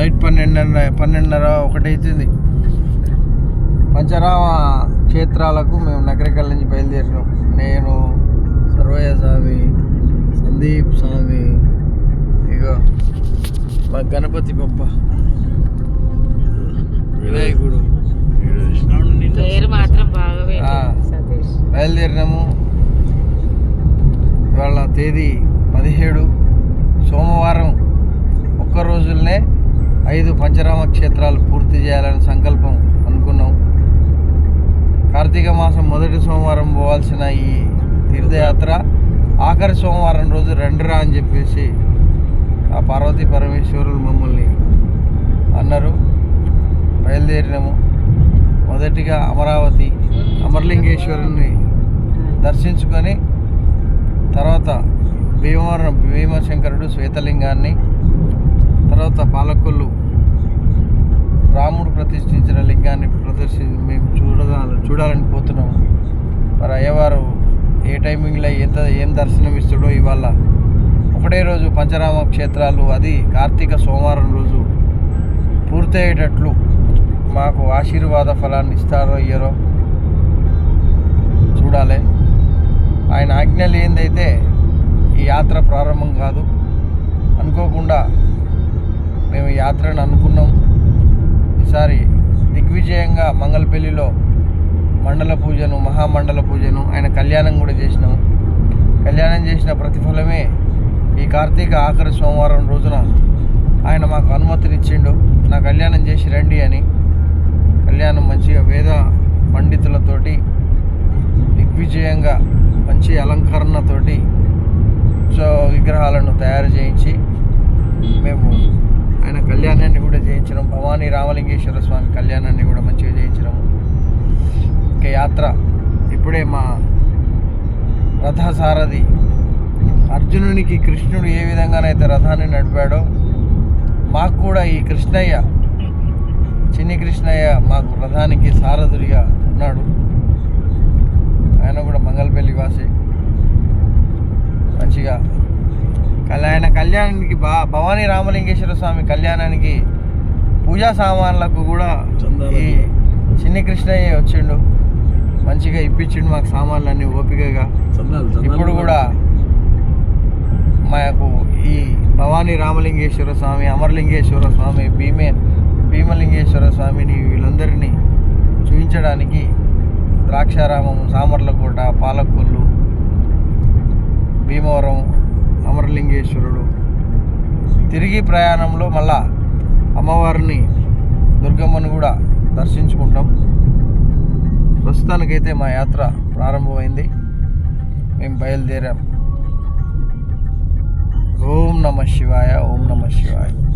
Night పన్నెండున్నర పన్నెండున్నర ఒకటి అవుతుంది పంచరామ క్షేత్రాలకు మేము నగరికల్ నుంచి బయలుదేరినాం. నేను సర్వయ్య స్వామి సందీప్ స్వామి ఇగో మా గణపతి బొప్ప వినాయకుడు. బయలుదేరినాము. ఇవాళ తేదీ పదిహేడు. సోమవారం. ఒక్క రోజులనే ఐదు పంచరామ క్షేత్రాలు పూర్తి చేయాలని సంకల్పం అనుకున్నాం. కార్తీక మాసం మొదటి సోమవారం పోవాల్సిన ఈ తీర్థయాత్ర ఆఖరి సోమవారం రోజు రెండురా అని చెప్పేసి ఆ పార్వతీ పరమేశ్వరులు మమ్మల్ని అన్నారు. బయలుదేరినాము. మొదటిగా అమరావతి అమరలింగేశ్వరుని దర్శించుకొని తర్వాత భీమవరం భీమశంకరుడు శ్వేతలింగాన్ని తర్వాత పాలకొల్లు రాముడు ప్రతిష్ఠించిన లింగాన్ని ప్రదర్శి మేము చూడాలి చూడాలని పోతున్నాము. మరి అయ్యవారు ఏ టైమింగ్లో ఎంత ఏం దర్శనం ఇస్తాడో ఇవాళ ఒకటే రోజు పంచరామ క్షేత్రాలు అది కార్తీక సోమవారం రోజు పూర్తయ్యేటట్లు మాకు ఆశీర్వాద ఫలాన్ని ఇస్తారో ఇయ్యరో చూడాలి. ఆయన ఆజ్ఞలు ఏందైతే ఈ యాత్ర ప్రారంభం కాదు అనుకోకుండా మేము యాత్రను అనుకున్నాం. దిగ్విజయంగా మంగళపల్లిలో మండల పూజను మహామండల పూజను ఆయన కళ్యాణం కూడా చేసినాం. కళ్యాణం చేసిన ప్రతిఫలమే ఈ కార్తీక ఆఖరి సోమవారం రోజున ఆయన మాకు అనుమతినిచ్చిండు. నా కళ్యాణం చేసి రండి అని కళ్యాణం మంచిగా వేద పండితులతోటి దిగ్విజయంగా మంచి అలంకరణతోటి సో విగ్రహాలను తయారు చేయించి మేము ఆయన కళ్యాణాన్ని కూడా చేయించినాం భవానీ రామలింగేశ్వర స్వామి కళ్యాణాన్ని కూడా మంచిగా చేయించినాము ఇక యాత్ర. ఇప్పుడే మా రథసారథి అర్జునునికి కృష్ణుడు ఏ విధంగానైతే రథాన్ని నడిపాడో మాకు కూడా ఈ కృష్ణయ్య చిన్ని కృష్ణయ్య మాకు రథానికి సారథుడిగా ఉన్నాడు. ఆయన కూడా మంగళపల్లి వాసి. మంచిగా. కళ్యాణ ఆయన కళ్యాణానికి భవానీ రామలింగేశ్వర స్వామి కళ్యాణానికి పూజా సామాన్లకు కూడా ఈ చిన్ని కృష్ణయ్య వచ్చిండు. మంచిగా ఇప్పించిండు మాకు సామాన్లన్నీ ఓపికగా. ఇప్పుడు కూడా మాకు ఈ భవానీ రామలింగేశ్వర స్వామి అమరలింగేశ్వర స్వామి భీమే భీమలింగేశ్వర స్వామిని వీళ్ళందరినీ చూపించడానికి ద్రాక్షారామం సామర్లకోట పాలకొల్లు భీమవరం అమరలింగేశ్వరుడు తిరిగి ప్రయాణంలో మళ్ళా అమ్మవారిని దుర్గమ్మను కూడా దర్శించుకుంటాం. ప్రస్తుతానికైతే మా యాత్ర ప్రారంభమైంది. మేము బయలుదేరాం. ఓం నమ శివాయ ఓం నమ శివాయ.